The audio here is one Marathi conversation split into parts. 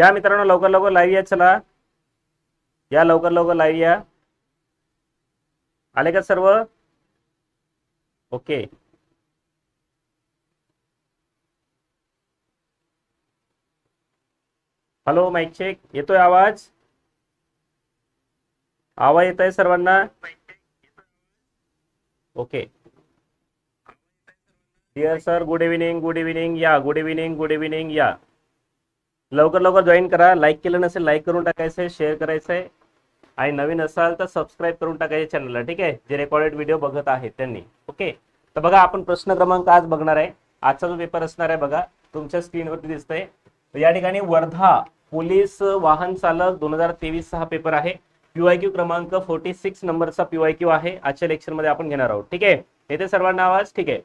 या मित्रांनो लवकर लवकर लाईव्ह या चला. या लवकर लवकर लाईव्ह या. आले का सर्व? ओके हॅलो माईक चेक येतोय आवाज? आवाज येत आहे सर्वांना? Okay dear sir good evening good evening या गुड इव्हिनिंग गुड इव्हिनिंग या. लवकर लवकर जॉईन करा. लाईक केलं नसेल लाईक करून टाकायचं आहे शेअर करायचं आहे आणि नवीन असाल तर सबस्क्राईब करून टाकायचे चॅनलला ठीक आहे? जे रेकॉर्डेड व्हिडिओ बघत आहेत त्यांनी ओके? तर बघा आपण प्रश्न क्रमांक आज बघणार आहे. आजचा जो पेपर असणार आहे बघा तुमच्या स्क्रीनवरती दिसतंय. या ठिकाणी वर्धा पोलीस वाहन चालक दोन हजार तेवीस हा पेपर आहे. पीवाय क्यू क्रमांक फोर्टी सिक्स नंबरचा पीवाय क्यू आहे. आजच्या लेक्चरमध्ये आपण घेणार आहोत ठीक आहे? येते सर्वांना आवाज ठीक आहे?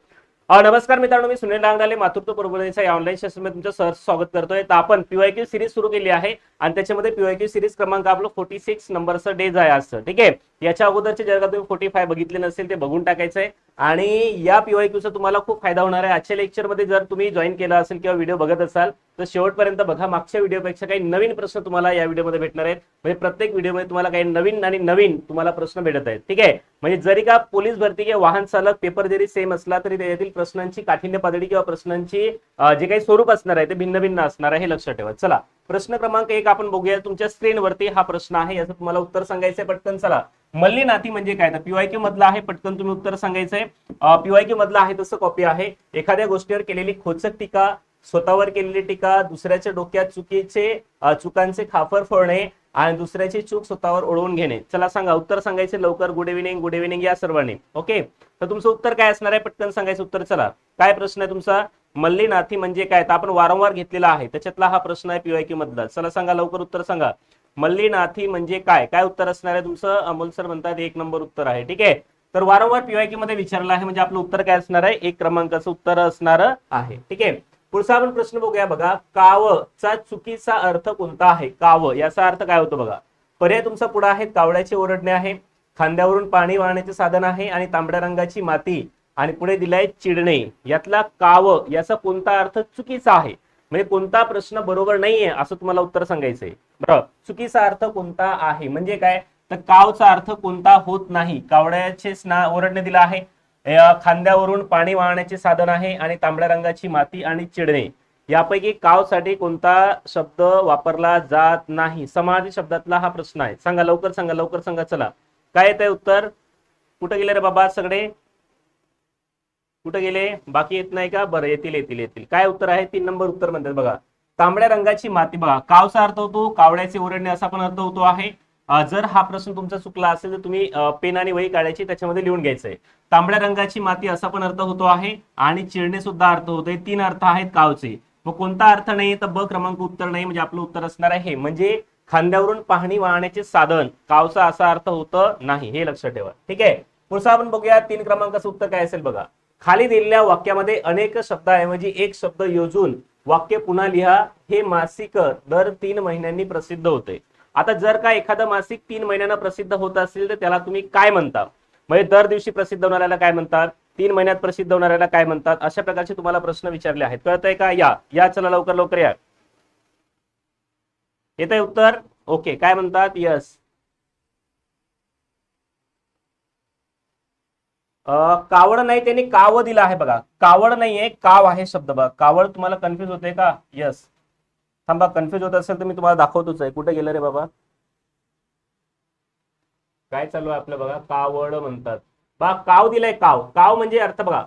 नमस्कार मित्रांनो मी सुनील डांगडाले मातृत्व परभणीच्या या ऑनलाईन सेशनमध्ये तुमचं सहर्ष स्वागत करतोय. तर आपण पीवायक्यू सिरीज सुरू केली आहे. आणि त्याच्यामध्ये पीवायक्यू सिरीज क्रमांक आपलं फोर्टी सिक्स नंबरचं डेज आहे असतं ठीक आहे? याच्या अगोदरचे जर का तुम्ही फोर्टी फाय बघितले नसेल ते बघून टाकायचं आहे आणि या पीवायक्यूचा तुम्हाला खूप फायदा होणार आहे. आजच्या लेक्चरमध्ये जर तुम्ही जॉईन केला असेल किंवा व्हिडिओ बघत असाल तर शेवटपर्यंत बघा. मागच्या व्हिडिओपेक्षा काही नवीन प्रश्न तुम्हाला या व्हिडिओमध्ये भेटणार आहेत. म्हणजे प्रत्येक व्हिडिओमध्ये तुम्हाला काही नवीन आणि नवीन तुम्हाला प्रश्न भेटत आहेत ठीक आहे? म्हणजे जरी का पोलीस भरती किंवा वाहन चालक पेपर जरी सेम असला तरी त्याच्यातील प्रश्नांची काठिण्य पातळी किंवा प्रश्नांची जे काही स्वरूप असणार आहे ते भिन्न भिन्न असणार आहे हे लक्षात ठेवा. चला. प्रश्न क्रमांक एक आपण बघूया. तुमच्या स्क्रीनवरती हा प्रश्न आहे. याचं तुम्हाला उत्तर सांगायचंय पटकन. चला. मल्ली नाती म्हणजे काय? तर पीवायक्यू मधला आहे. पटकन तुम्ही उत्तर सांगायचंय. पीवायक्यू मधला आहे तसं कॉपी आहे. एखाद्या गोष्टीवर केलेली खोचक टीका स्वतःवर केलेली टीका दुसऱ्याच्या डोक्यात चुकीचे चुकांचे खाफर फोडणे आणि दुसऱ्याची चूक स्वतःवर ओढवून घेणे. चला सांगा उत्तर सांगायचे लवकर. गुड इव्हिनिंग गुड इव्हिनिंग या सर्वांनी. ओके तर तुमचं उत्तर काय असणार आहे? पटकन सांगायचं उत्तर चला. काय प्रश्न आहे तुमचा? मल्लीनाथी म्हणजे काय? तर आपण वारंवार घेतलेला आहे. त्याच्यातला हा प्रश्न आहे पीवायक्यू मधला. चला सांगा लवकर उत्तर सांगा. मल्लीनाथी म्हणजे काय? काय उत्तर असणार आहे तुमचं? अमोल सर म्हणतात एक नंबर उत्तर आहे. ठीक आहे? तर वारंवार पीवायक्यू मध्ये विचारलं आहे म्हणजे आपलं उत्तर काय असणार आहे? एक क्रमांकाचं उत्तर असणार आहे. ठीक आहे? पुढचा आपण प्रश्न बघूया बघा. काव चा चुकीचा अर्थ कोणता आहे? काव याचा अर्थ काय होतो बघा? पर्याय तुमचा पुढे आहे कावड्याचे ओरडणे आहे खांद्यावरून पाणी वाहण्याचे साधन आहे आणि तांबड्या रंगाची माती आणि पुढे दिलाय चिडणे. यातला काव याचा कोणता अर्थ चुकीचा आहे? म्हणजे कोणता प्रश्न बरोबर नाहीये असं तुम्हाला उत्तर सांगायचंय. बरोबर चुकीचा अर्थ कोणता आहे? म्हणजे काय? तर कावचा अर्थ कोणता होत नाही. कावड्याचे स्ना ओरडणे दिला आहे खांद्यावरून पाणी वाहण्याचे साधन आहे आणि तांबड्या रंगाची माती आणि चिडणे. यापैकी कावसाठी कोणता शब्द वापरला जात नाही? समाधी शब्दातला हा प्रश्न आहे. सांगा लवकर सांगा लवकर सांगा चला. काय येत आहे उत्तर? कुठं गेले रे बाबा सगळे? कुठं गेले? बाकी येत नाही का? बरं येतील येतील येतील. काय उत्तर आहे? तीन नंबर उत्तर म्हणतात बघा. तांबड्या रंगाची माती बघा. कावचा अर्थ होतो कावड्याचे ओरडणे असा पण अर्थ होतो आहे. जर हा प्रश्न तुमचा चुकला असेल तर तुम्ही पेन आणि वही काढायची त्याच्यामध्ये लिहून घ्यायचंय. तांबड्या रंगाची माती असा पण अर्थ होतो आहे आणि चिरणे सुद्धा अर्थ होतोय तीन अर्थ आहेत कावचे. मग कोणता अर्थ नाही तर ब क्रमांक उत्तर नाही म्हणजे आपलं उत्तर असणार आहे. म्हणजे खांद्यावरून पाहणी वाहण्याचे साधन. कावचा असा अर्थ होतं नाही हे लक्षात ठेवा. ठीक आहे? पुढचा आपण बघूया तीन क्रमांकाचं उत्तर काय असेल बघा. खाली दिलेल्या वाक्यामध्ये अनेक शब्दाऐवजी एक शब्द योजून वाक्य पुन्हा लिहा. हे मासिक दर तीन महिन्यांनी प्रसिद्ध होते. आता जर का एखादं मासिक तीन महिन्यानं प्रसिद्ध होत असेल तर त्याला तुम्ही काय म्हणता? म्हणजे दर दिवशी प्रसिद्ध होणाऱ्याला काय म्हणतात? तीन महिन्यात प्रसिद्ध होणाऱ्याला काय म्हणतात? अशा प्रकारचे तुम्हाला प्रश्न विचारले आहेत. कळतंय का? या. या चला लवकर लवकर या. येत आहे उत्तर? ओके. काय म्हणतात? यस कावड नाही त्यांनी काव दिला आहे बघा. कावड नाहीये काव आहे शब्द बघा. कावड तुम्हाला कन्फ्युज होते का? यस थांबा कन्फ्युज होत असेल तर मी तुम्हाला दाखवतोच आहे. कुठे गेलं रे बाबा? काय चालू आहे आपलं बघा? कावड म्हणतात. बा काव दिलाय काव. काव म्हणजे अर्थ बघा.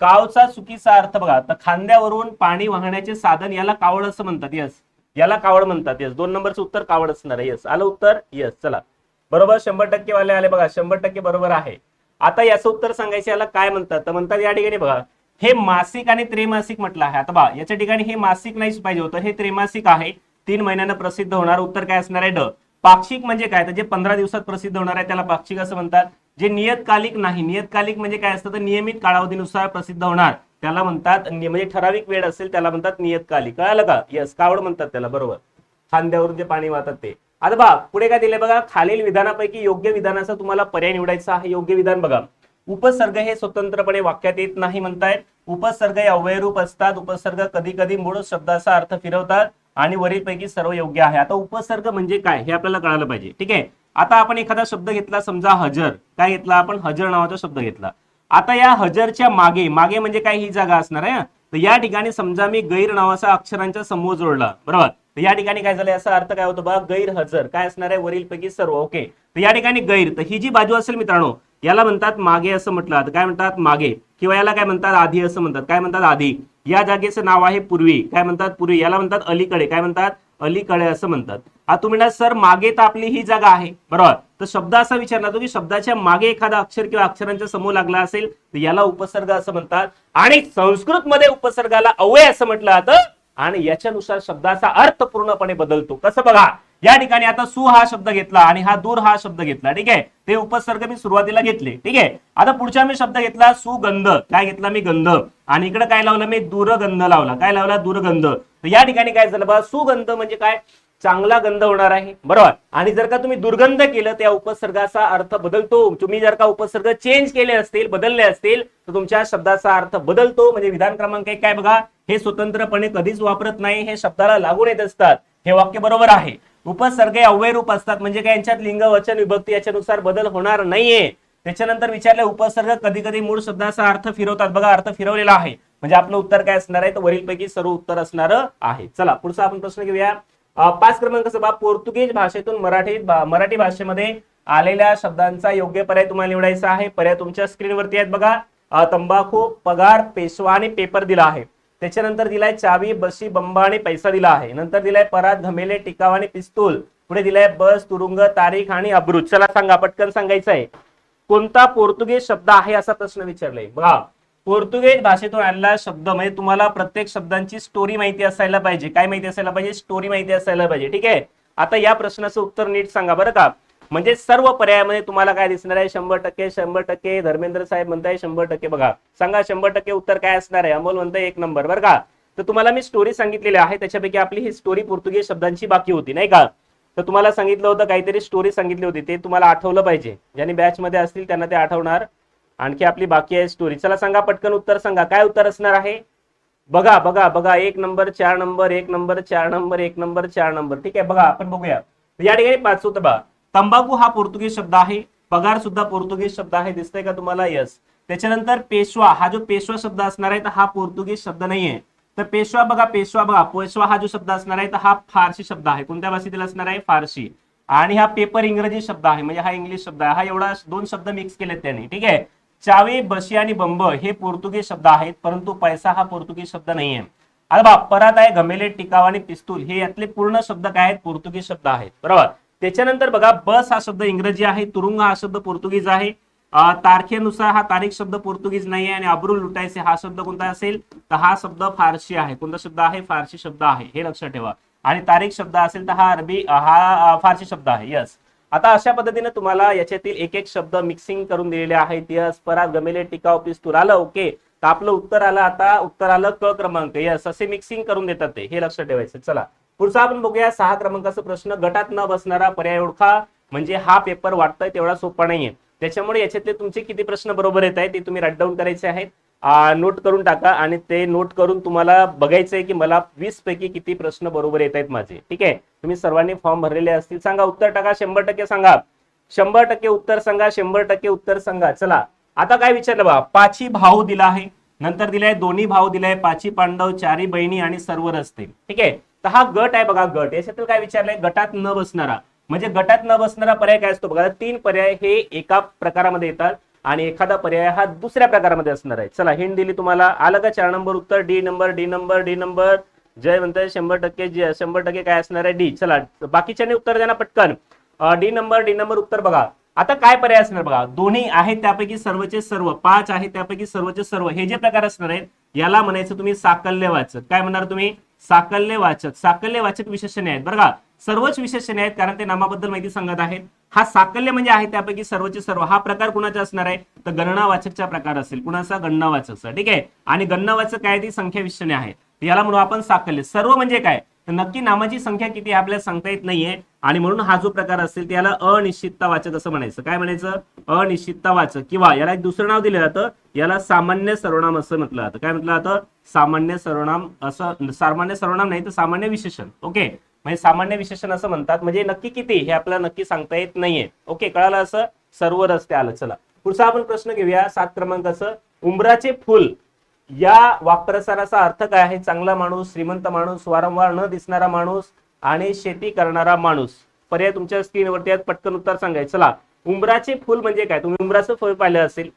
कावचा चुकीचा अर्थ बघा. तर खांद्यावरून पाणी वाहण्याचे साधन याला कावड असं म्हणतात. यस याला कावड म्हणतात. यस दोन नंबरचं उत्तर कावड असणार आहे. यस आलं उत्तर? यस चला. बरोबर? शंभर टक्के वाले आले बघा. शंभर टक्के बरोबर आहे. आता याचं उत्तर सांगायचं याला काय म्हणतात? तर म्हणतात या ठिकाणी बघा. हे मासिक आणि त्रैमासिक म्हटलं आहे. आता बा याच्या ठिकाणी हे मासिक नाहीच पाहिजे होतं हे त्रैमासिक आहे. तीन महिन्यानं प्रसिद्ध होणार उत्तर काय असणार आहे? ड. पाक्षिक म्हणजे काय? तर जे पंधरा दिवसात प्रसिद्ध होणार आहे त्याला पाक्षिक असं म्हणतात. जे नियतकालिक नाही नियतकालिक म्हणजे काय असतं? तर नियमित कालावधीनुसार प्रसिद्ध होणार. त्याला म्हणतात म्हणजे ठराविक वेळ असेल त्याला म्हणतात नियतकालिक. कळालं का? यस कावड म्हणतात त्याला बरोबर. खांद्यावरून जे पाणी वाहतात ते. आता बघा पुढे काय दिले बघा? खालील विधानापैकी योग्य विधानाचा तुम्हाला पर्याय निवडायचा आहे. योग्य विधान बघा. उपसर्ग हे स्वतंत्रपणे वाक्यात येत नाही म्हणतायत. उपसर्ग हे अवयरूप असतात. उपसर्ग कधी कधी मूळ शब्दाचा अर्थ फिरवतात आणि वरीलपैकी सर्व योग्य आहे. आता उपसर्ग म्हणजे काय हे आपल्याला कळालं पाहिजे. ठीक आहे? आता आपण एखादा शब्द घेतला समजा हजर. काय घेतला आपण? हजर नावाचा शब्द घेतला. आता या हजरच्या मागे मागे म्हणजे काय ही जागा असणार आहे तर या ठिकाणी समजा मी गैर नावाचा अक्षरांचा समूह जोडला. बरोबर? तर या ठिकाणी काय झालं याचा अर्थ काय होतो बघा गैर हजर. काय असणार आहे? वरीलपैकी सर्व. ओके. तर या ठिकाणी गैर. तर ही जी बाजू असेल मित्रांनो याला म्हणतात मागे असं म्हटलं. काय म्हणतात? मागे. किंवा याला काय म्हणतात? आधी असं म्हणतात. काय म्हणतात? आधी. या जागेचं नाव आहे पूर्वी. काय म्हणतात? पूर्वी. याला म्हणतात अलीकडे. काय म्हणतात? अलीकडे असं म्हणतात. आता तुम्ही म्हणा सर मागे तर आपली ही जागा आहे. बरोबर? तर शब्द असा विचारला तो की शब्दाच्या मागे एखादा अक्षर किंवा अक्षरांच्या समूह लागला असेल तर याला उपसर्ग असं म्हणतात. आणि संस्कृत मध्ये उपसर्गाला अवय असं म्हटलं जातं. आणि याच्यानुसार शब्दाचा अर्थ पूर्णपणे बदलतो. कसं बघा? या ठिकाणी आता सु हा शब्द घेतला आणि हा दूर हा शब्द घेतला ठीक आहे? ते उपसर्ग मी सुरुवातीला घेतले ठीक आहे? आता पुढचा मी शब्द घेतला सुगंध. काय घेतला मी? गंध. आणि इकडे काय लावलं मी? दूरगंध लावला. काय लावला? दूरगंध. तर या ठिकाणी काय झालं बघा सुगंध म्हणजे काय? चांगला गंध होणार आहे. बरोबर? आणि जर का तुम्ही दुर्गंध केलं त्या उपसर्गाचा अर्थ बदलतो. तुम्ही जर का उपसर्ग चेंज केले असतील बदलले असतील तर तुमच्या शब्दाचा अर्थ बदलतो. म्हणजे विधान क्रमांक एक काय बघा? हे स्वतंत्रपणे कधीच वापरत नाही. हे शब्दाला लागून येत असतात. हे वाक्य बरोबर आहे. उपसर्ग हे अव्यय रूप असतात. म्हणजे काय? यांच्यात लिंग वचन विभक्ती याच्यानुसार बदल होणार नाहीये. त्याच्यानंतर विचारले उपसर्ग कधी कधी मूळ शब्दाचा अर्थ फिरवतात. बघा अर्थ फिरवलेला आहे. म्हणजे आपलं उत्तर काय असणार आहे? तर वरीलपैकी सर्व उत्तर असणार आहे. चला पुढचा आपण प्रश्न घेऊया. पाच क्रमांक बा पोर्तुगीज भाषेतून मराठी मराठी भाषेमध्ये आलेल्या शब्दांचा योग्य पर्याय तुम्हाला निवडायचा आहे. पर्याय तुमच्या स्क्रीनवरती आहेत बघा. तंबाखू पगार पेशवा आणि पेपर दिला आहे. त्याच्यानंतर दिलाय चावी बशी बंबा आणि पैसा दिला आहे. नंतर दिलाय परात घमेले टिकाव आणि पिस्तूल. पुढे दिलाय बस तुरुंग तारीख आणि अब्रुज. चला सांगा पटकन सांगायचं आहे कोणता पोर्तुगीज शब्द आहे असा प्रश्न विचारलाय? बघा पोर्तुगीज भाषेतून आणला शब्द म्हणजे तुम्हाला प्रत्येक शब्दांची स्टोरी माहिती असायला पाहिजे. काय माहिती असायला पाहिजे? स्टोरी माहिती असायला पाहिजे. ठीक आहे? आता या प्रश्नाचं उत्तर नीट सांगा बरं का. म्हणजे सर्व पर्यायामध्ये तुम्हाला काय दिसणार आहे? शंभर टक्के शंभर टक्के. धर्मेंद्र साहेब म्हणताय शंभर टक्के. बघा सांगा शंभर टक्के उत्तर काय असणार आहे? अमोल म्हणताय एक नंबर. बरं का? तर तुम्हाला मी स्टोरी सांगितलेली आहे. त्याच्यापैकी आपली ही स्टोरी पोर्तुगीज शब्दांची बाकी होती नाही का? तर तुम्हाला सांगितलं होतं काहीतरी स्टोरी सांगितली होती. ते तुम्हाला आठवलं पाहिजे. ज्यांनी बॅच मध्ये असतील त्यांना ते आठवणार. आणखी आपली बाकी आहे स्टोरी चला सांगा पटकन उत्तर सांगा. काय उत्तर असणार आहे? बघा बघा बघा. एक नंबर चार नंबर एक नंबर चार नंबर एक नंबर चार नंबर. ठीक आहे बघा आपण बघूया. या ठिकाणी पाच होतं बघा तंबाखू हा पोर्तुगीज शब्द आहे. पगार सुद्धा पोर्तुगीज शब्द आहे. दिसतंय का तुम्हाला? यस त्याच्यानंतर पेशवा हा जो पेशवा शब्द असणार आहे तर हा पोर्तुगीज शब्द नाहीये. तर पेशवा बघा पेशवा बघा पेशवा हा जो शब्द असणार आहे तर हा फारसी शब्द आहे. कोणत्या भाषेतील असणार आहे? फारसी. आणि हा पेपर इंग्रजी शब्द आहे. म्हणजे हा इंग्लिश शब्द आहे. हा एवढा दोन शब्द मिक्स केलेत त्यांनी. ठीक आहे? चावी बशी आणि बंब हे पोर्तुगीज शब्द आहेत परंतु पैसा हा पोर्तुगीज शब्द नाहीये. अरे बा परत आहे घमेले टिकाव आणि पिस्तूल हे यातले पूर्ण शब्द काय आहेत? पोर्तुगीज शब्द आहेत. बरोबर? त्याच्यानंतर बघा बस हा शब्द इंग्रजी आहे तुरुंग हा शब्द पोर्तुगीज आहे. तारखेनुसार हा तारीख शब्द पोर्तुगीज नाही आहे आणि अब्रू लुटायचे हा शब्द कोणता असेल? तर हा शब्द फारसी आहे. कोणता शब्द आहे? फारसी शब्द आहे. हे लक्षात ठेवा. आणि तारीख शब्द असेल तर हा अरबी हा फारशी फारसी शब्द आहे. यस आता अशा पद्धतीने तुम्हाला याच्यातील एक एक शब्द मिक्सिंग करून दिलेले आहेत. यस परात गमेले टिकाव तुर आलं ओके तर आपलं उत्तर आलं आता. उत्तर आलं क क्रमांक. यस असे मिक्सिंग करून देतात ते. हे लक्षात ठेवायचं. चला. पुढचा आपण बघूया सहा क्रमांकाचा प्रश्न. गटात न बसणारा पर्याय ओळखा. म्हणजे हा पेपर वाटतोय तेवढा सोपा नाहीये. त्याच्यामुळे याच्यातले तुमचे किती प्रश्न बरोबर येत आहेत ते तुम्ही राईट डाऊन करायचे आहेत. नोट करून टाका आणि ते नोट करून तुम्हाला बघायचं आहे की मला वीस पैकी किती प्रश्न बरोबर येत आहेत माझे. ठीक आहे? तुम्ही सर्वांनी फॉर्म भरलेले असतील. सांगा उत्तर टाका शंभर टक्के सांगा. शंभर टक्के उत्तर सांगा शंभर टक्के उत्तर सांगा. चला आता काय विचारलं बा? पाची भाऊ दिला आहे. नंतर दिलाय दोन्ही भाऊ दिलाय. पाची पांडव चारी बहिणी आणि सर्व रस्ते. ठीक आहे? तर हा गट आहे बघा गट. याच्यातलं काय विचारलंय गटात न बसणारा. म्हणजे गटात न बसणारा पर्याय काय असतो? बघा तीन पर्याय हे एका प्रकारामध्ये येतात आणि एखादा पर्याय हा दुसऱ्या प्रकारामध्ये असणार आहे. चला हिंट दिली तुम्हाला. आलं का? चार नंबर उत्तर D number D number D number. Jay म्हणताय शंभर टक्के जे- शंभर टक्के काय असणार आहे? डी. चला बाकीच्याने उत्तर द्या ना पटकन. डी नंबर डी नंबर उत्तर बघा. आता काय पर्याय असणार बघा? दोन्ही आहेत त्यापैकी सर्वचे सर्व पाच आहेत त्यापैकी सर्वचे सर्व. हे जे प्रकार असणार आहेत याला म्हणायचं तुम्ही साकल्यवाचं. काय म्हणणार तुम्ही? साकल्यवाचक साकल्यवाचक विशेषणे आहेत. बरं का? सर्वच विशेषणे आहेत कारण ते नामाबद्दल माहिती सांगत आहेत. हा साकल्य म्हणजे आहे त्यापैकी सर्वचे सर्व. हा प्रकार कुणाचा असणार आहे? तर गणनावाचकचा प्रकार असेल. कुणाचा? गणनावाचकचा ठीक आहे? आणि गणनावाचक काय ती संख्या विशेषणे आहे. याला म्हणू आपण साकल्य. सर्व म्हणजे काय? तर नक्की नामाची संख्या किती आहे आपल्याला सांगता येत नाहीये. आणि म्हणून हा जो प्रकार असेल त्याला अनिश्चितता वाचक असं म्हणायचं. काय म्हणायचं? अनिश्चितता वाचक. किंवा याला एक दुसरं नाव दिलं जातं. याला सामान्य सर्वनाम असं म्हटलं जातं. काय म्हटलं जातं? सामान्य सर्वनाम असं सामान्य सर्वनाम नाही तर सामान्य विशेषण. ओके? म्हणजे सामान्य विशेषण असं म्हणतात. म्हणजे नक्की किती हे आपल्याला नक्की सांगता येत नाहीये. ओके? कळालं असं? सर्व रस्ते आलं. चला. पुढचा आपण प्रश्न घेऊया. सात क्रमांकाचं. उंबराचे फुल. या वाक्प्रसाराचा अर्थ काय आहे? चांगला माणूस श्रीमंत माणूस वारंवार न दिसणारा माणूस आणि शेती करणारा माणूस. पर्याय तुमच्या स्क्रीनवरती आहेत पटकन उत्तर सांगायचं चला उंबराचे फुल म्हणजे काय? तुम्ही उंबराचं फुल पाहिलं असेल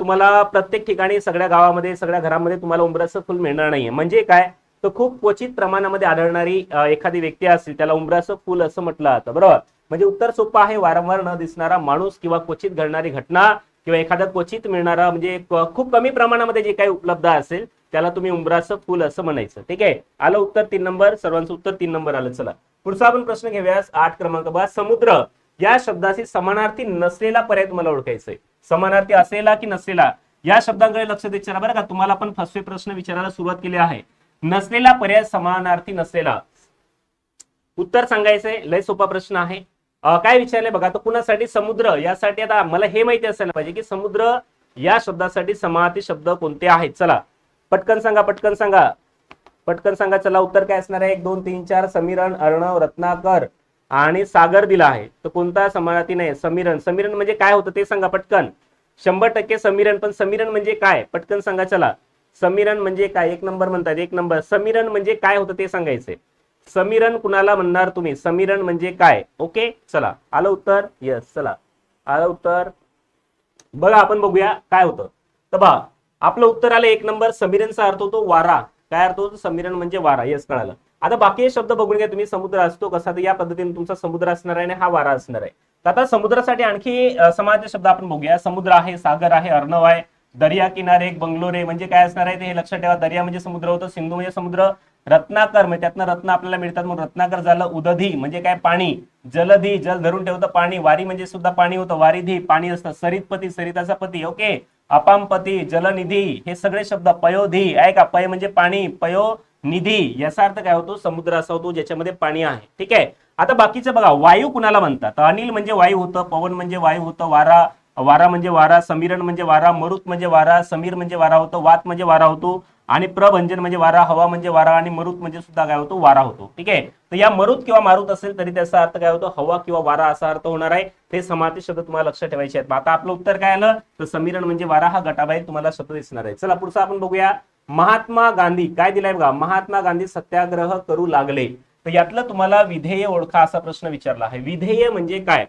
तुम्हाला प्रत्येक ठिकाणी सगळ्या गावामध्ये सगळ्या घरामध्ये तुम्हाला उंबराचं फुल मिळणार नाहीये. म्हणजे काय? तर खूप क्वचित प्रमाणामध्ये आढळणारी एखादी व्यक्ती असेल त्याला उंबराचं फुल असं म्हटलं जातं. बरोबर? म्हणजे उत्तर सोपं आहे वारंवार न दिसणारा माणूस किंवा क्वचित घडणारी घटना किंवा एखादा क्वचित मिळणारा म्हणजे खूप कमी प्रमाणामध्ये जे काही उपलब्ध असेल त्याला तुम्ही उंबराचं फुल असं म्हणायचं. ठीक आहे? आलं उत्तर तीन नंबर. सर्वांचं उत्तर तीन नंबर आलं. चला. पुढचा आपण प्रश्न घेऊया आठ क्रमांक बघा. समुद्र या शब्दाशी समानार्थी नसलेला पर्याय तुम्हाला ओळखायचा आहे समानार्थी असलेला की नसलेला? या शब्दांकडे लक्ष विचारा बरं का. तुम्हाला पण फसवे प्रश्न विचारायला सुरुवात केली आहे. नसलेला पर्याय समानार्थी नसलेला. उत्तर सांगायचंय. लय सोपा प्रश्न आहे. काय विचारलंय बघा तर कुणासाठी समुद्र? यासाठी आता मला हे माहिती असायला पाहिजे की समुद्र या शब्दासाठी समाहती शब्द कोणते आहेत? चला पटकन सांगा पटकन सांगा. पटकन सांगा चला उत्तर काय असणार आहे? एक दोन तीन चार समीरण अर्णव रत्नाकर आणि सागर दिला आहे. तर कोणता समानार्थी नाही? समीरण समीरण म्हणजे काय होतं ते सांगा पटकन. शंभर टक्के समीरण पण समीरण म्हणजे काय? पटकन सांगा चला. समीरण म्हणजे काय? एक नंबर म्हणतात एक नंबर. समीरण म्हणजे काय होतं ते सांगायचंय. समीरण कुणाला म्हणणार तुम्ही? समीरण म्हणजे काय? ओके? चला. आलं उत्तर? यस चला. आलं उत्तर? बघा आपण बघूया काय होतं. तर बघा आपलं उत्तर आलं एक नंबर. समीरणचा अर्थ होतो वारा. काय अर्थ होतो? समीरण म्हणजे वारा. येस कळालं. आता बाकी शब्द बघून घ्या तुम्ही. समुद्र असतो कसा? तर या पद्धतीने तुमचा समुद्र असणार आहे आणि हा वारा असणार आहे. तर आता समुद्रासाठी आणखी समाज समानार्थी शब्द आपण बघूया. समुद्र आहे सागर आहे अर्णव आहे दर्या किनारे बंगलोरे म्हणजे काय असणार आहे ते हे लक्षात ठेवा. दर्या म्हणजे समुद्र होतं सिंधू म्हणजे समुद्र. रत्नाकर म्हणजे त्यातनं रत्न आपल्याला मिळतात. मग रत्नाकर झालं उदधी म्हणजे काय? पाणी. जलधी जल धरून ठेवतं पाणी. वारी म्हणजे सुद्धा पाणी होतं. वारीधी पाणी असतं. सरितपती सरिताचा पती ओके. अपामपती जलनिधी हे सगळे शब्द पयोधी. आहे का? पय म्हणजे पाणी. पयो निधी याचा अर्थ काय होतो? समुद्र असा होतो ज्याच्यामध्ये पाणी आहे. ठीक आहे? आता बाकीचं बघा. वायू कुणाला म्हणतात? अनिल म्हणजे वायू होतं पवन म्हणजे वायू होतं वारा वारा म्हणजे वारा समीरण म्हणजे वारा मरुत म्हणजे वारा समीर म्हणजे वारा होतो वात म्हणजे वारा होतो. आणि प्रभंजन म्हणजे, म्हणजे वारा हवा म्हणजे वारा आणि मरुत म्हणजे सुद्धा काय होतो? वारा होतो. ठीक आहे? तर या मरुत किंवा मारुत असेल तरी त्याचा अर्थ काय होतो? हवा किंवा वारा असा अर्थ होणार आहे. ते समाधी शब्द तुम्हाला लक्षात ठेवायचे आहेत. आता आपलं उत्तर काय आलं? तर समीरण म्हणजे वारा हा गटाबाहेर तुम्हाला शब्द दिसणार आहे. चला पुढचा आपण बघूया. महात्मा गांधी. काय दिलाय बघा? महात्मा गांधी सत्याग्रह करू लागले. तर यातलं तुम्हाला विधेय ओळखा असा प्रश्न विचारला आहे. विधेय म्हणजे काय?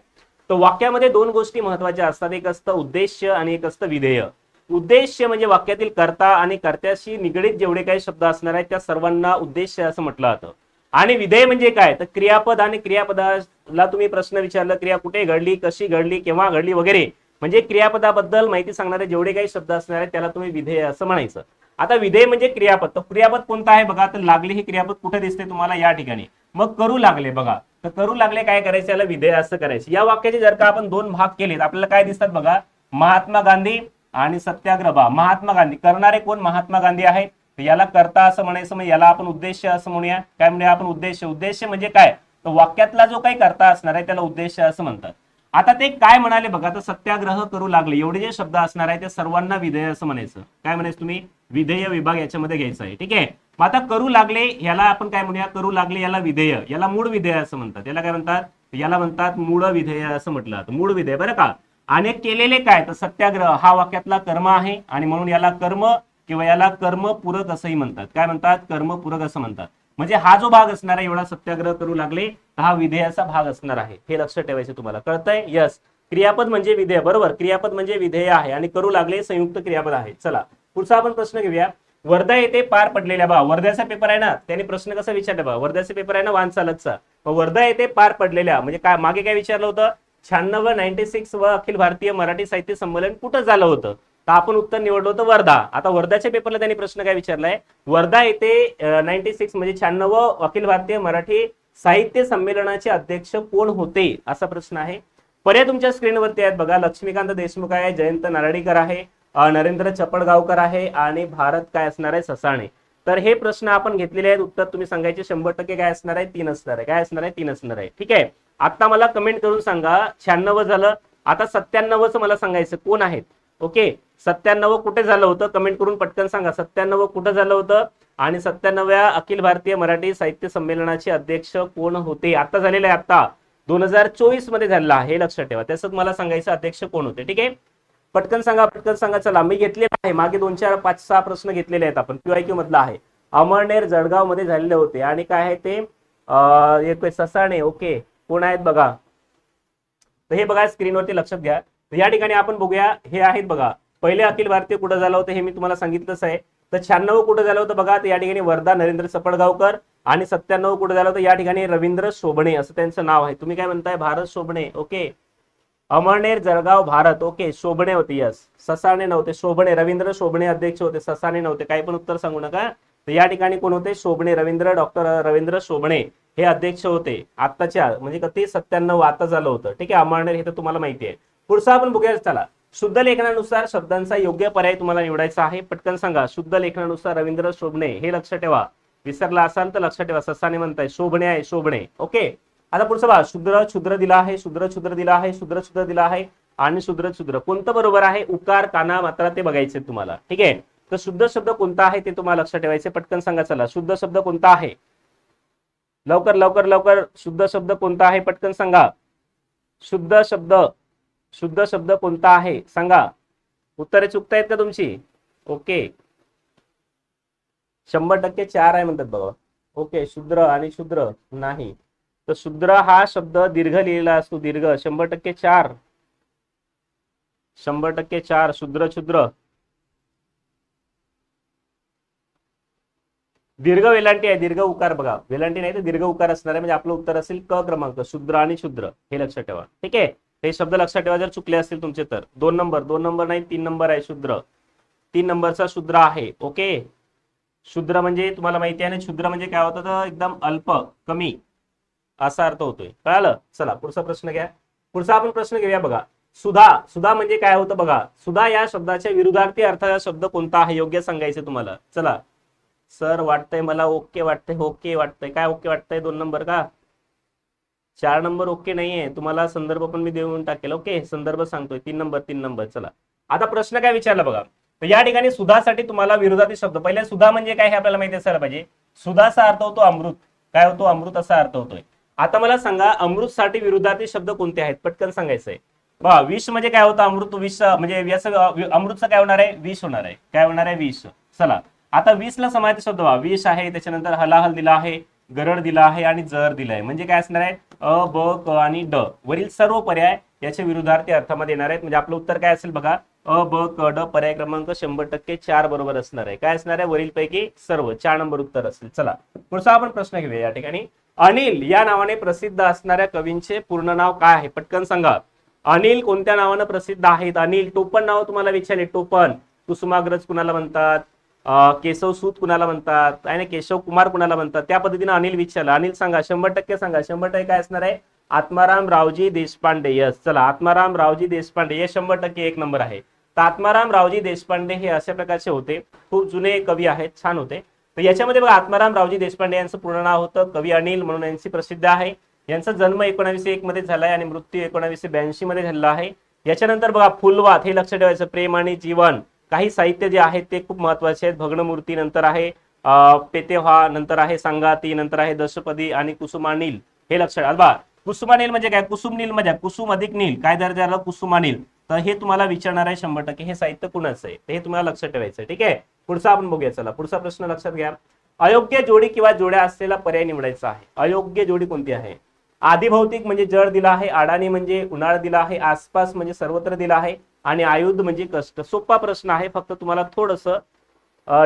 तर वाक्यामध्ये दोन गोष्टी महत्त्वाच्या असतात. एक असतं उद्देश आणि एक असतं विधेय. उद्देश्य म्हणजे वाक्यातील कर्ता आणि कर्त्याशी निगडीत जेवढे काही शब्द असणार आहेत त्या सर्वांना उद्देश्य असं म्हटलं जातं. आणि विधेय म्हणजे काय? तर क्रियापद आणि क्रियापदाला तुम्ही प्रश्न विचारला क्रिया कुठे घडली कशी घडली केव्हा घडली वगैरे म्हणजे क्रियापदाबद्दल माहिती सांगणारे जेवढे काही शब्द असणार आहेत त्याला तुम्ही विधेय असं म्हणायचं. आता विधेय म्हणजे क्रियापद. तर क्रियापद कोणतं आहे बघा? तर लागले हे क्रियापद कुठे दिसते तुम्हाला? या ठिकाणी. मग करू लागले बघा. तर करू लागले काय करायचं? याला विधेय असं करायचं. या वाक्याचे जर का आपण दोन भाग केलेत आपल्याला काय दिसतात बघा? महात्मा गांधी आणि सत्याग्रह. महात्मा गांधी. करणारे कोण महात्मा गांधी आहेत? याला करता असं म्हणायचं म्हणजे याला आपण उद्देश असं म्हणूया. काय म्हणूया आपण उद्देश? उद्देश म्हणजे काय? तर वाक्यातला जो काही करता असणार आहे त्याला उद्देश असं म्हणतात. आता ते काय म्हणाले बघा तर सत्याग्रह करू लागले. एवढे जे शब्द असणार आहे ते सर्वांना विधेय असं म्हणायचं. काय म्हणायचं तुम्ही? विधेय विभाग याच्यामध्ये घ्यायचा आहे. ठीक आहे? मग आता करू लागले याला आपण काय म्हणूया? करू लागले याला विधेय. याला मूळ विधेय असं म्हणतात. याला काय म्हणतात? याला म्हणतात मूळ विधेय असं म्हटलं मूळ विधेय. बरं का? आणि केलेले काय? तर सत्याग्रह हा वाक्यातला कर्म आहे आणि म्हणून याला कर्म किंवा याला कर्मपूरक असंही म्हणतात. काय म्हणतात? कर्मपूरक असं म्हणतात. म्हणजे हा जो भाग असणार आहे एवढा सत्याग्रह करू लागले तर हा विधेयाचा भाग असणार आहे. हे लक्ष ठेवायचं तुम्हाला. कळतंय? यस क्रियापद म्हणजे विधेय. बरोबर? क्रियापद म्हणजे विधेय आहे आणि करू लागले संयुक्त क्रियापद आहे. चला. पुढचा आपण प्रश्न घेऊया. वर्धा येथे पार पडलेल्या बा वर्ध्याचा पेपर आहे ना? त्याने प्रश्न कसा विचारला बा वर्ध्याचा पेपर आहे ना? वानचालकचा वर्धा येथे पार पडलेल्या म्हणजे काय मागे काय विचारलं होतं? शहाण्णव नाईन्टी सिक्स व अखिल भारतीय मराठी साहित्य संमेलन कुठं झालं होतं? तर आपण उत्तर निवडलं होतं वर्धा. आता वर्धाच्या पेपरला त्यांनी प्रश्न काय विचारलाय? वर्धा येथे नाईन्टी सिक्स म्हणजे शहाण्णव अखिल भारतीय मराठी साहित्य संमेलनाचे अध्यक्ष कोण होते? असा प्रश्न आहे. पर्याय तुमच्या स्क्रीनवरती आहेत बघा. लक्ष्मीकांत देशमुख आहे जयंत नारळीकर आहे नरेंद्र चपडगावकर आहे आणि भारत काय असणार आहे? ससाणे. तर हे प्रश्न आपण घेतलेले आहेत. उत्तर तुम्ही सांगायचे शंभर टक्के काय असणार आहे? तीन असणार आहे. काय असणार आहे? तीन असणार आहे. ठीक आहे? आता मला कमेंट करून सांगा शहाण्णव झालं आता सत्त्याण्णवच मला सांगायचं कोण आहेत? ओके सत्त्याण्णव कुठे झालं होतं? कमेंट करून पटकन सांगा. सत्त्याण्णव कुठं झालं होतं? आणि सत्त्याण्णव्या अखिल भारतीय मराठी साहित्य संमेलनाचे अध्यक्ष कोण होते? आता झालेले आहे आता. दोन हजार चोवीसमध्ये झालेला आहे हे लक्षात ठेवा. त्याचं मला सांगायचं अध्यक्ष कोण होते? ठीक आहे? पटकन सांगा पटकन सांगा. चला मी घेतलेला आहे. मागे दोन चार पाच सहा प्रश्न घेतलेले आहेत आपण. क्यू आय क्यू मधला आहे. अमळनेर जळगावमध्ये झालेले होते. आणि काय आहे ते? अं, एक ससाणे. ओके. कोण आहेत बघा? तर हे बघा स्क्रीनवरती लक्षात घ्या. तर या ठिकाणी आपण बघूया हे आहेत बघा. पहिले अखिल भारतीय कुठं झालं होतं हे मी तुम्हाला सांगितलंच आहे. तर शहाण्णव कुठं झालं होतं बघा तर या ठिकाणी वर्धा नरेंद्र सपडगावकर आणि सत्त्याण्णव कुठं झालं होतं? या ठिकाणी रवींद्र शोभणे असं त्यांचं नाव आहे. तुम्ही काय म्हणताय? भारत शोभणे ओके. अमळनेर जळगाव भारत ओके. शोभणे होते यस. ससाणे नव्हते शोभणे रवींद्र शोभणे अध्यक्ष होते ससाणे नव्हते. काही पण उत्तर सांगू नका. तर या ठिकाणी कोण होते? शोभणे रवींद्र डॉक्टर रवींद्र शोभणे हे अध्यक्ष होते. आत्ताच्या म्हणजे ते सत्त्याण्णव आता झालं होतं. ठीक आहे अमळनेर हे तर तुम्हाला माहिती आहे. पुढचा आपण बघूया चला. शुद्ध लेखनानुसार शब्दांचा योग्य पर्याय तुम्हाला निवडायचा आहे. पटकन सांगा. शुद्ध लेखनानुसार रवींद्र शोभणे हे लक्षात ठेवा. विसरला असाल तर लक्षात ठेवा. ससाने म्हणताय शोभणे आहे शोभणे. ओके? आता पुढचं बघा. शुद्र क्षुद्र दिला आहे शुद्र क्षुद्र दिला आहे शुद्र क्षुद्र दिला आहे आणि शुद्र क्षुद्र कोणतं बरोबर आहे? उकार काना मात्रा ते बघायचे तुम्हाला. ठीक आहे? तर शुद्ध शब्द कोणता आहे ते तुम्हाला लक्षात ठेवायचे पटकन सांगा चला. शुद्ध शब्द कोणता आहे? लवकर लवकर लवकर शुद्ध शब्द कोणता आहे पटकन सांगा. शुद्ध शब्द शुद्ध शब्द कोणता आहे सांगा. उत्तरे चुकतायत का तुमची? ओके. शंभर टक्के चार आहे म्हणतात बघा ओके शुद्र आणि शूद्र नाही. तर शूद्र हा शब्द दीर्घ लिहिलेला असतो दीर्घ. शंभर टक्के चार. शंभर टक्के चार शूद्र शुद्र. दीर्घ वेलांटी आहे दीर्घ उकार बघा. वेलांटी नाही तर दीर्घ उकार असणार आहे म्हणजे आपलं उत्तर असेल क क्रमांक शूद्र आणि शूद्र. हे लक्षात ठेवा. ठीक आहे? हे शब्द लक्षात ठेवा जर चुकले असतील तुमचे तर. दोन नंबर दोन नंबर नाही तीन नंबर आहे शूद्र. तीन नंबरचा शूद्र आहे ओके? शूद्र म्हणजे तुम्हाला माहिती आहे ना शूद्र म्हणजे काय होतं? तर एकदम अल्प कमी. असा अर्थ होतोय. कळालं? चला पुढचा प्रश्न घ्या. पुढचा आपण प्रश्न घेऊया बघा. सुधा सुधा म्हणजे काय होतं बघा? सुधा या शब्दाच्या विरुद्धार्थी अर्थाचा शब्द कोणता आहे? योग्य सांगायचं तुम्हाला. चला. सर वाटतंय मला ओके वाटतंय ओके वाटतंय. काय ओके वाटतंय? दोन नंबर का? चार नंबर ओके नाहीये. तुम्हाला संदर्भ पण मी देऊन टाकेल. ओके? संदर्भ सांगतोय. तीन नंबर तीन नंबर. चला. आता प्रश्न काय विचारला बघा. तर या ठिकाणी सुधासाठी तुम्हाला विरोधातील शब्द. पहिले सुधा म्हणजे काय हे आपल्याला माहिती असायला पाहिजे. सुधाचा अर्थ होतो अमृत. काय होतो? अमृत असा अर्थ होतोय. आता मला सांगा अमृतसाठी विरोधातील शब्द कोणते आहेत? पटकन सांगायचंय. बघा विष म्हणजे काय होतं? अमृत विष म्हणजे याचं अमृतचं काय होणार आहे? विष होणार आहे. काय होणार आहे? विष. चला. आता वीसला समानार्थी शब्द बघा विष आहे त्याच्यानंतर हलाहल दिला आहे गरड दिला आहे आणि जर दिला आहे म्हणजे काय असणार आहे? अ ब क आणि ड. वरील सर्व पर्याय याच्या विरुद्धार्थी अर्थामध्ये येणार आहेत. म्हणजे आपलं उत्तर काय असेल बघा? अ ब क ड पर्याय क्रमांक शंभर टक्के चार बरोबर असणार आहे. काय असणार आहे? वरील पैकी सर्व चार नंबर उत्तर असेल. चला पुढचा आपण प्रश्न घेऊया या ठिकाणी. अनिल या नावाने प्रसिद्ध असणाऱ्या कवींचे पूर्ण नाव काय आहे? पटकन सांगा. अनिल कोणत्या नावानं प्रसिद्ध आहेत? अनिल टोपण नाव तुम्हाला विचारले. टोपण. कुसुमाग्रज कुणाला म्हणतात? केशव सूत कुणाला म्हणतात? आणि केशव कुमार कुणाला म्हणतात? त्या पद्धतीने अनिल विचारलं अनिल सांगा शंभर टक्के सांगा. शंभर टक्के काय असणार आहे? आत्माराम रावजी देशपांडे. यस चला आत्माराम रावजी देशपांडे. हे शंभर टक्के एक नंबर आहे. तर आत्माराम रावजी देशपांडे हे अशा प्रकारचे होते. खूप जुने कवी आहेत छान होते. तर याच्यामध्ये बघा आत्माराम रावजी देशपांडे यांचं पूर्ण नाव होतं. कवी अनिल म्हणून यांची प्रसिद्ध आहे. यांचा जन्म एकोणावीसशे एक मध्ये झालाय आणि मृत्यू एकोणावीसशे ब्याऐंशी मध्ये झाला आहे. याच्यानंतर बघा फुलवात हे लक्ष ठेवायचं. प्रेम आणि जीवन. काही साहित्य जे आहेत ते खूप महत्त्वाचे आहेत. भग्नमूर्ती नंतर आहे पेतेव्हा नंतर आहे सांगाती नंतर आहे दशपदी आणि कुसुमानील. हे लक्षात ठेवा. कुसुमानील म्हणजे काय? कुसुम नील म्हणजे कुसुम अधिक नील. काय दर्जा कुसुमानील. तर हे तुम्हाला विचारणार आहे शंभर टक्के. हे साहित्य कुणाचं आहे? हे तुम्हाला लक्षात ठेवायचं आहे. ठीक आहे? पुढचा आपण बघूया. चला पुढचा प्रश्न लक्षात घ्या. अयोग्य जोडी किंवा जोड्या असलेला पर्याय निवडायचा आहे. अयोग्य जोडी कोणती आहे? आदिभौतिक म्हणजे जड दिला आहे अडाणी म्हणजे उन्हाळ दिला आहे आसपास म्हणजे सर्वत्र दिला आहे आणि आयुध म्हणजे कष्ट. सोपा प्रश्न आहे फक्त तुम्हाला थोडस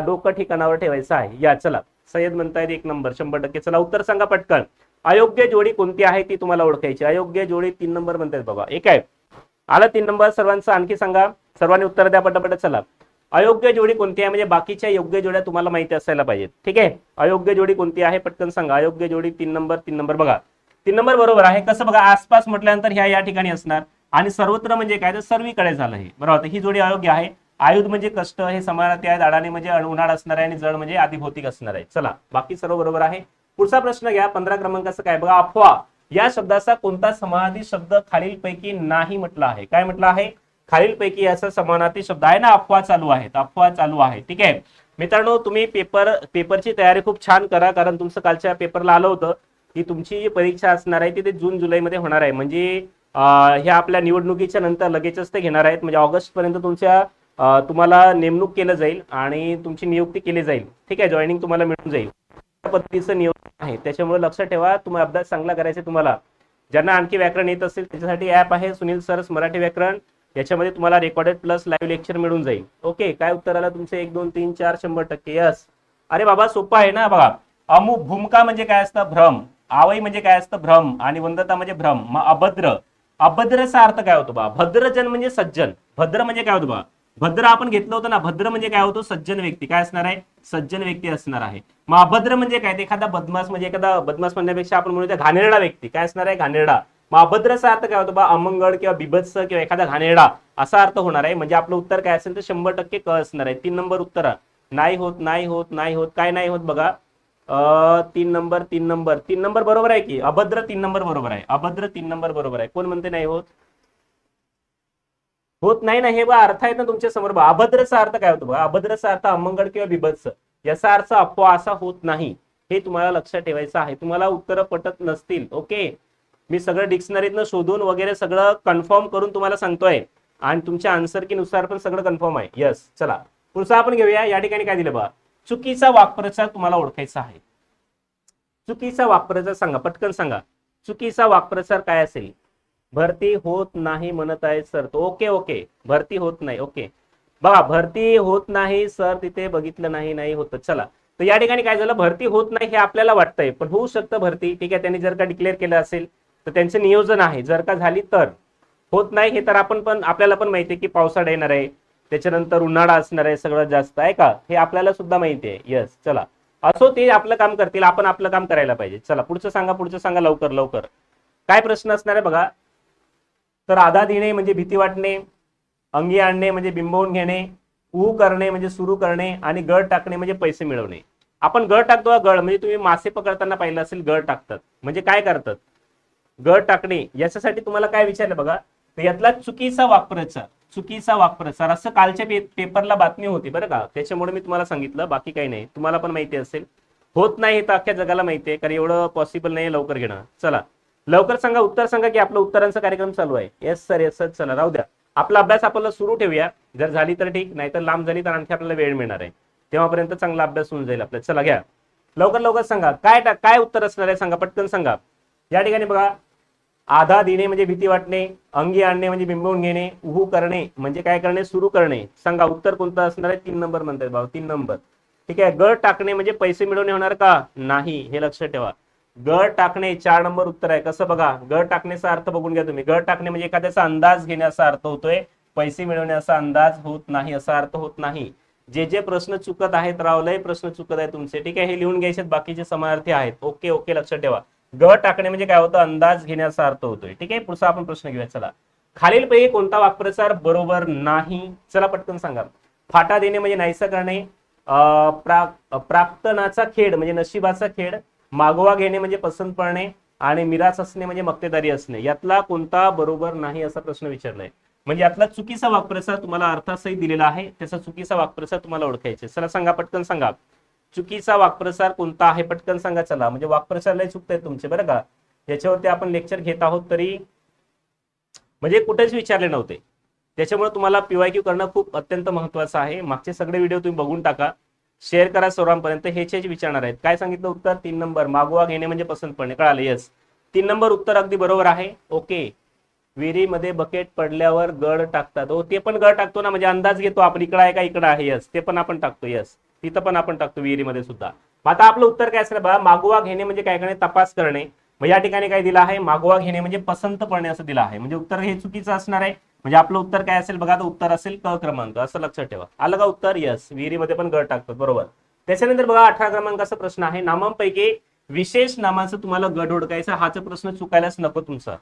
डोकं ठिकाणावर ठेवायचं आहे. या चला. सय्यद म्हणतायत एक नंबर शंभर टक्के. चला उत्तर सांगा पटकन. अयोग्य जोडी कोणती आहे ती तुम्हाला ओळखायची? अयोग्य जोडी तीन नंबर म्हणतायत बाबा एक आहे. आला तीन नंबर सर्वांचं आणखी सांगा. सर्वांनी उत्तर द्या पटापट चला. अयोग्य जोडी कोणती आहे? म्हणजे बाकीच्या योग्य जोड्या तुम्हाला माहिती असायला पाहिजेत. ठीक आहे? अयोग्य जोडी कोणती आहे? पटकन सांगा. अयोग्य जोडी तीन नंबर तीन नंबर बघा. तीन नंबर बरोबर आहे. कसं बघा आसपास म्हटल्यानंतर ह्या या ठिकाणी असणार. आणि सर्वत्र म्हणजे काय? तर सर्वीकडे झालं हे. बरोबर? ही जोडी अयोग्य आहे. आयुध म्हणजे कष्ट हे समानार्थी आहे दाडाने म्हणजे उन्हाळ असणार आहे आणि जड म्हणजे आदिभौतिक असणार आहे. चला बाकी सर्व बरोबर आहे. पुढचा प्रश्न घ्या. पंधरा क्रमांकाचं काय? बघा अफवा. या शब्दाचा कोणता समानार्थी शब्द खालीलपैकी नाही म्हटला आहे? काय म्हटलं आहे? खालीलपैकी याचा समानार्थी शब्द आहे ना अफवा चालू आहेत अफवा चालू आहे. ठीक आहे? मित्रांनो तुम्ही पेपर पेपरची तयारी खूप छान करा कारण तुमचं कालच्या पेपरला आलं होतं की तुमची जी परीक्षा असणार आहे ती ते जून जुलैमध्ये होणार आहे. म्हणजे ह्या आपल्या निवडणुकीच्या नंतर लगेचच ते घेणार आहेत. म्हणजे ऑगस्ट पर्यंत तुमच्या तुम्हाला नेमणूक केलं जाईल आणि तुमची नियुक्ती केली जाईल. ठीक आहे जॉईनिंग तुम्हाला मिळून जाईल. त्या पद्धतीचं नियोजन आहे. त्याच्यामुळे लक्षात ठेवा. तुम्हाला अभ्यास चांगला करायचा तुम्हाला. ज्यांना आणखी व्याकरण येत असेल त्याच्यासाठी ऍप आहे सुनील सरस मराठी व्याकरण. याच्यामध्ये तुम्हाला रेकॉर्डेड प्लस लाईव्ह लेक्चर मिळून जाईल. ओके काय उत्तर आलं तुमचे? एक दोन तीन चार शंभर टक्के. यस अरे बाबा सोपं आहे ना बघा. अमु भूमिका म्हणजे काय असतं? भ्रम. आवई म्हणजे काय असतं? भ्रम. आणि वंदता म्हणजे भ्रम. मग अभद्र. अभद्रचा अर्थ काय होतो बा? भद्रजन म्हणजे सज्जन. भद्र म्हणजे काय होतं बा? भद्र आपण घेतलं होतं ना भद्र म्हणजे काय होतो? सज्जन व्यक्ती. काय असणार आहे? सज्जन व्यक्ती असणार आहे. मग अभद्र म्हणजे काय? एखादा बदमाश म्हणजे एखादा बदमाश म्हणण्यापेक्षा आपण म्हणूया घाणेरडा व्यक्ती. काय असणार आहे? घाणेरडा. मग अभद्रचा अर्थ काय होतो बा? अमंगळ किंवा बिभत्स किंवा एखादा घाणेरडा. असा अर्थ होणार आहे. म्हणजे आपलं उत्तर काय असेल? तर शंभर टक्के क असणार आहे. तीन नंबर उत्तर. नाही होत नाही होत नाही होत काय नाही होत बघा. तीन नंबर तीन नंबर. तीन नंबर बरोबर आहे की? अभद्र तीन नंबर बरोबर आहे. अभद्र तीन नंबर बरोबर आहे. कोण म्हणते नाही होत? होत नाही ना हे बा अर्थ आहेत ना तुमच्यासमोर बा अभद्रचा अर्थ काय होतो बघा? अभद्रचा अर्थ अमंगळ किंवा बिभत्स. याचा अर्थ अफवा असा होत नाही. हे तुम्हाला लक्षात ठेवायचं आहे. तुम्हाला उत्तरं पटत नसतील. ओके? मी सगळं डिक्शनरीतनं शोधून वगैरे सगळं कन्फर्म करून तुम्हाला सांगतोय. आणि तुमच्या आन्सर की नुसार पण सगळं कन्फर्म आहे. यस. चला. पुढचा आपण घेऊया. या ठिकाणी काय दिलं बा चुकीचा वाक्प्रचार तुम्हाला ओळखायचा आहे. चुकीचा वाक्प्रचार सांगा पटकन सांगा. चुकीचा वाक्प्रचार काय असेल? भरती होत नाही म्हणत आहे सर. तो ओके ओके. भरती होत नाही ओके. बघा भरती होत नाही सर तिथे बघितलं नाही नाही होत. चला. तर या ठिकाणी काय झालं? भरती होत नाही हे आपल्याला वाटतंय पण होऊ शकतं भरती. ठीक आहे त्यांनी जर का डिक्लेअर केलं असेल तर त्यांचं नियोजन आहे. जर का झाली तर. होत नाही हे तर आपण पण आपल्याला पण माहिती आहे की पावसाळा येणार आहे. त्याच्यानंतर उन्हाळा असणार आहे सगळं जास्त आहे का? हे आपल्याला सुद्धा माहिती आहे. यस चला. असो ते आपलं काम करतील आपण आपलं काम करायला पाहिजे. चला पुढचं सांगा पुढचं सांगा लवकर लवकर. काय प्रश्न असणार आहे बघा? तर आधा देणे म्हणजे भीती वाटणे अंगी आणणे म्हणजे बिंबवून घेणे ऊ करणे म्हणजे सुरू करणे आणि गळ टाकणे म्हणजे पैसे मिळवणे. आपण गळ टाकतो गळ म्हणजे तुम्ही मासे पकडताना पाहिलं असेल गळ टाकतात. म्हणजे काय करतात? गळ टाकणे. याच्यासाठी तुम्हाला काय विचारलं बघा? तर यातला चुकीचा वापरचा. चुकीचा वाक्प्रचार. असं कालच्या पे- पेपरला बातमी होती बरं का? त्याच्यामुळे मी तुम्हाला सांगितलं बाकी काही नाही. तुम्हाला पण माहिती असेल. होत नाही हे तर अख्ख्या जगाला माहिती आहे कारण एवढं पॉसिबल नाही लवकर घेणं. चला. लवकर सांगा उत्तर सांगा की आपलं उत्तरांचा कार्यक्रम चालू आहे. येस सर येस सर चला राहू द्या. आपला अभ्यास आपल्याला सुरू ठेवूया. जर झाली तर ठीक नाही तर लांब झाली तर आणखी आपल्याला वेळ मिळणार आहे. तेव्हापर्यंत चांगला अभ्यास होऊन जाईल आपल्याला चला घ्या. लवकर लवकर सांगा. काय काय उत्तर असणार आहे सांगा पटकन सांगा. या ठिकाणी बघा आधा देणे म्हणजे भीती वाटणे अंगी आणणे म्हणजे बिंबवून घेणे उभू करणे म्हणजे काय करणे सुरू करणे. सांगा उत्तर कोणतं असणार आहे? तीन नंबर म्हणतात भाऊ तीन नंबर. ठीक आहे गळ टाकणे म्हणजे पैसे मिळवणे होणार का? नाही हे लक्षात ठेवा. गळ टाकणे चार नंबर उत्तर आहे. कसं बघा गळ टाकण्याचा अर्थ बघून घ्या तुम्ही. गळ टाकणे म्हणजे एखाद्याचा अंदाज घेण्याचा अर्थ होतोय. पैसे मिळवण्याचा अंदाज होत नाही असा अर्थ होत नाही. जे जे प्रश्न चुकत आहेत रावलंय प्रश्न चुकत आहे तुमचे. ठीक आहे हे लिहून घ्यायचे बाकीचे समानार्थी आहेत. ओके ओके लक्षात ठेवा. ग टाकणे म्हणजे काय होतं? अंदाज घेण्याचा अर्थ होतोय. ठीक आहे? पुढचा आपण प्रश्न घेऊया. चला. खालीलपैकी कोणता वाक्प्रचार बरोबर नाही? चला पटकन सांगा. फाटा देणे म्हणजे नाहीसा करणे. अं, प्रा- प्राक्तनाचा खेळ म्हणजे नशिबाचा खेळ. मागोवा घेणे म्हणजे पसंत पडणे. आणि मिरास असणे म्हणजे मक्तेदारी असणे. यातला कोणता बरोबर नाही असा प्रश्न विचारलाय. म्हणजे यातला चुकीचा वाक्प्रसार तुम्हाला अर्थासही दिलेला आहे. त्याचा चुकीचा वाक्प्रसार तुम्हाला ओळखायचे चला सांगा पटकन सांगा. चुकीचा वाक्प्रसार कोणता आहे? पटकन सांगा चला. म्हणजे वाक्प्रसार लय चुकताय तुमचे बरं का? याच्यावरती आपण लेक्चर घेत आहोत तरी म्हणजे कुठेच विचारले नव्हते. त्याच्यामुळे तुम्हाला पीवाय करणं खूप अत्यंत महत्वाचं आहे. मागचे सगळे व्हिडिओ तुम्ही बघून टाका. शेअर करा सर्वांपर्यंत हेच हेच विचारणार आहेत काय सांगितलं उत्तर? तीन नंबर. मागोवा घेणे म्हणजे पसंत पडणे. कळालं? येस तीन नंबर उत्तर अगदी बरोबर आहे. ओके. विहिरीमध्ये बकेट पडल्यावर गड टाकतात. हो ते पण गड टाकतो ना? म्हणजे अंदाज घेतो आपण. इकडं आहे का? इकडं आहे. यस ते पण आपण टाकतो. यस तिथं पण आपण टाकतो विहिरीमध्ये सुद्धा. मग आता आपलं उत्तर काय असेल बघा मागोवा घेणे म्हणजे काय करणे? तपास करणे. मग या ठिकाणी काय दिलं आहे? मागोवा घेणे म्हणजे पसंत पडणे असं दिलं आहे. म्हणजे उत्तर हे चुकीचं असणार आहे. म्हणजे आपलं उत्तर काय असेल? बघा तर उत्तर असेल क क्रमांक. असं लक्षात ठेवा. आलं का उत्तर? यस विहिरीमध्ये पण गड टाकतो बरोबर. त्याच्यानंतर बघा अठरा क्रमांकाचा प्रश्न आहे. नामांपैकी विशेष नामाचं तुम्हाला गड ओळखायचा. हाच प्रश्न चुकायलाच नको तुमचा.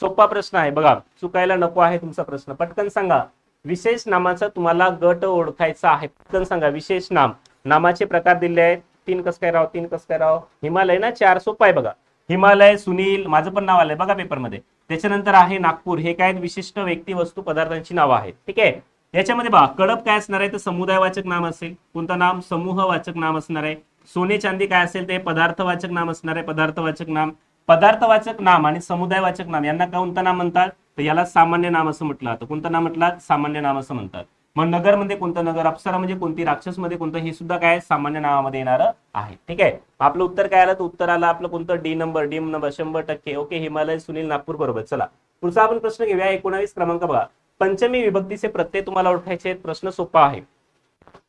सोपा प्रश्न आहे. बघा चुकायला नको आहे तुमचा प्रश्न. पटकन सांगा. विशेष नामाचा तुम्हाला गट ओळखायचा आहे. पटकन सांगा विशेष नाम. नामाचे प्रकार दिले आहेत. तीन कस काय राव? तीन कस काय राव? हिमालय ना चार सोपं आहे बघा. हिमालय सुनील माझं पण नाव आलंय बघा पेपरमध्ये त्याच्यानंतर आहे नागपूर. हे काय विशिष्ट व्यक्ती वस्तू पदार्थांची नावं आहेत. ठीक आहे? याच्यामध्ये बघा कडप काय असणार आहे? तर समुदायवाचक नाम असेल. कोणतं नाम? समूहवाचक नाम असणार आहे. सोने चांदी काय असेल? ते पदार्थवाचक नाम असणार आहे. पदार्थवाचक नाम. पदार्थवाचक नाम आणि समुदायवाचक नाम. यांना कोणतं नाम म्हणतात? तर याला सामान्य नाम असं म्हटलं. जातं कोणतं नाम म्हटलं? सामान्य नाम असं म्हणतात. मग नगरमध्ये कोणतं नगर? अप्सरा म्हणजे कोणती? राक्षसमध्ये कोणतं? हे सुद्धा काय? सामान्य नावामध्ये येणारं आहे. ठीक आहे? आपलं उत्तर काय आलं? तर उत्तर आलं आपलं कोणतं? D number. डी नंबर शंभर टक्के. ओके हिमालय सुनील नागपूर बरोबर. चला. पुढचा आपण प्रश्न घेऊया. एकोणावीस क्रमांक बघा. पंचमी विभक्तीचे प्रत्यय तुम्हाला ओळखायचे प्रश्न सोपा आहे.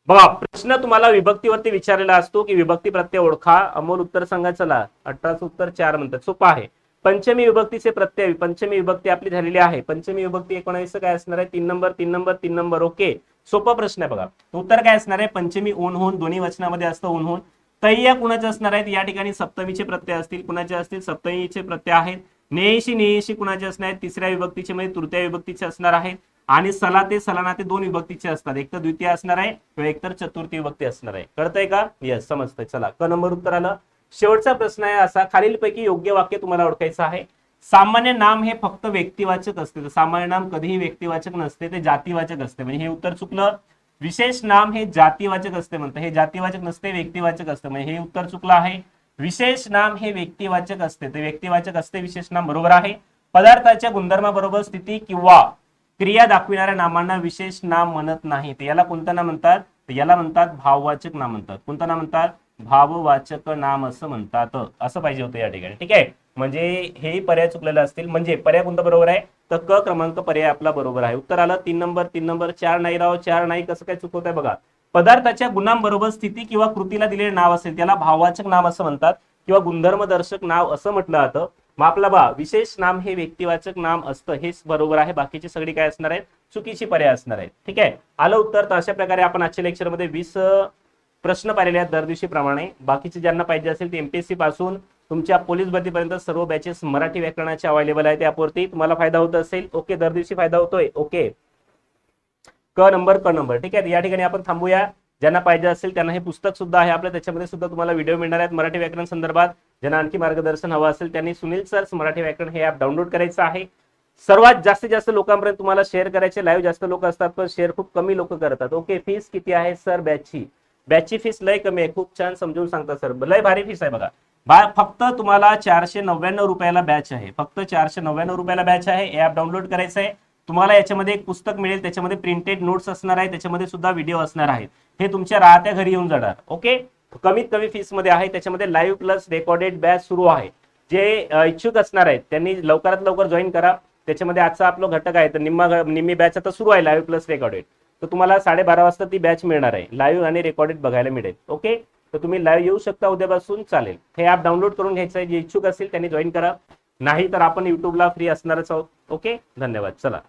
बघा प्रश्न तुम्हाला विभक्तीवरती विचारलेला असतो की विभक्ती प्रत्यय ओळखा. अमोल उत्तर सांगा. चला. अठराचं उत्तर चार म्हणतात. सोपा आहे. पंचमी विभक्तीचे प्रत्यय पंचमी विभक्ती आपली झालेली आहे. पंचमी विभक्ती एकोणावीस काय असणार आहे? तीन नंबर तीन नंबर तीन नंबर. ओके. सोपा प्रश्न आहे बघा. उत्तर काय असणार आहे? पंचमी ऊन होऊन दोन्ही वचनामध्ये असतं ऊन होऊन. तय्या कुणाचे असणार आहेत? या ठिकाणी सप्तमीचे प्रत्यय असतील. कुणाचे असतील? सप्तमीचे प्रत्यय आहेत. नेयशी नेयशी कुणाचे असणार आहेत? तिसऱ्या विभक्तीचे म्हणजे तृतीय विभक्तीचे असणार आहेत. आणि सला ते सलाना ते दोन विभक्तीचे असतात. एक तर द्वितीय असणार आहे किंवा एक तर चतुर्थी विभक्ती असणार आहे. कळतंय का? येस समजतंय. चला. क नंबर उत्तर आलं? शेवटचा प्रश्न आहे असा. खालीलपैकी योग्य वाक्य तुम्हाला ओळखायचं आहे. सामान्य नाम हे फक्त व्यक्तिवाचक असते. तर सामान्य नाम कधीही व्यक्तिवाचक नसते ते जातीवाचक असते. म्हणजे हे उत्तर चुकलं. विशेष नाम हे जातीवाचक असते म्हणतं. हे जातीवाचक नसते व्यक्तिवाचक असते. म्हणजे हे उत्तर चुकलं आहे. विशेष नाम हे व्यक्तिवाचक असते. ते व्यक्तिवाचक असते विशेष नाम बरोबर आहे. पदार्थाच्या गुणधर्माबरोबर स्थिती किंवा क्रिया दाखविणाऱ्या नामांना विशेष नाम म्हणत नाही. तर याला कोणतं नाम म्हणतात? याला म्हणतात भाववाचक नाम म्हणतात. कोणतं नाम म्हणतात? भाववाचक नाम असं म्हणतात. असं पाहिजे होतं या ठिकाणी. ठीक आहे? म्हणजे हे पर्याय चुकलेले असतील. म्हणजे पर्याय कोणता बरोबर आहे? तर क क्रमांक पर्याय आपला बरोबर आहे. उत्तर आलं तीन नंबर तीन नंबर चार नाही राव चार नाही कसं काय चुकवत आहे बघा. पदार्थाच्या गुणांबरोबर स्थिती किंवा कृतीला दिलेले नाव असेल त्याला भाववाचक नाम असं म्हणतात किंवा गुणधर्मदर्शक नाव असं म्हटलं जातं. मग आपला बा विशेष नाम हे व्यक्तिवाचक नाम असतं. हेच बरोबर आहे. बाकीची सगळी काय असणार आहेत? चुकीची पर्याय असणार आहेत. ठीक आहे? आलं उत्तर तर अशा प्रकारे आपण आजच्या लेक्चरमध्ये वीस प्रश्न पाहिलेले आहेत दर दिवशी प्रमाणे बाकीचे ज्यांना पाहिजे असेल ते एमपीएससी पासून तुमच्या पोलीस भरतीपर्यंत सर्व बॅचेस मराठी व्याकरणाचे अवेलेबल आहेत त्यापुरती तुम्हाला फायदा होत असेल. ओके दर दिवशी फायदा होतोय. ओके. क नंबर क नंबर. ठीक आहे या ठिकाणी आपण थांबूया. ज्यांना पाहिजे असेल त्यांना हे पुस्तक सुद्धा आहे आपलं. त्याच्यामध्ये सुद्धा तुम्हाला व्हिडिओ मिळणार आहेत मराठी व्याकरण संदर्भात. ज्यांना आणखी मार्गदर्शन हवं असेल त्यांनी सुनील सर मराठी व्याकरण हे ऍप डाउनलोड करायचं आहे. सर्वात जास्तीत जास्त लोकांपर्यंत तुम्हाला शेअर करायचे. लाईव्ह जास्त लोक असतात पण शेअर खूप कमी लोक करतात. ओके फीस किती आहे? सर बॅचची बॅचची फीस लय कमी आहे. खूप छान समजून सांगता सर. लय भारी फीस आहे बघा. बा फक्त तुम्हाला चारशे नव्याण्णव रुपयाला बॅच आहे. फक्त चारशे नव्याण्णव रुपयाला बॅच आहे. हे ऍप डाउनलोड करायचं आहे. तुम्हाला याच्यामध्ये एक पुस्तक मिळेल. त्याच्यामध्ये प्रिंटेड नोट्स असणार आहे. त्याच्यामध्ये सुद्धा व्हिडिओ असणार आहेत. हे तुमच्या राहत्या घरी येऊन जाणार. ओके कमीत कमी फीसमध्ये आहे. त्याच्यामध्ये लाईव्ह प्लस रेकॉर्डेड बॅच सुरू आहे. जे इच्छुक असणार आहेत त्यांनी लवकरात लवकर जॉईन करा. त्याच्यामध्ये आजचा आपला घटक आहे. तर निम्मा निम्मी बॅच आता सुरू आहे. लाईव्ह प्लस रेकॉर्डेड तर तुम्हाला साडेबारा वाजता ती बॅच मिळणार आहे. लाईव्ह आणि रेकॉर्डेड बघायला मिळेल. ओके तर तुम्ही लाईव्ह येऊ शकता उद्यापासून. चालेल. हे ॲप डाउनलोड करून घ्यायचं आहे. जे इच्छुक असेल त्यांनी जॉईन करा. नाही तर आपण युट्यूबला फ्री असणारच आहोत. ओके धन्यवाद. चला.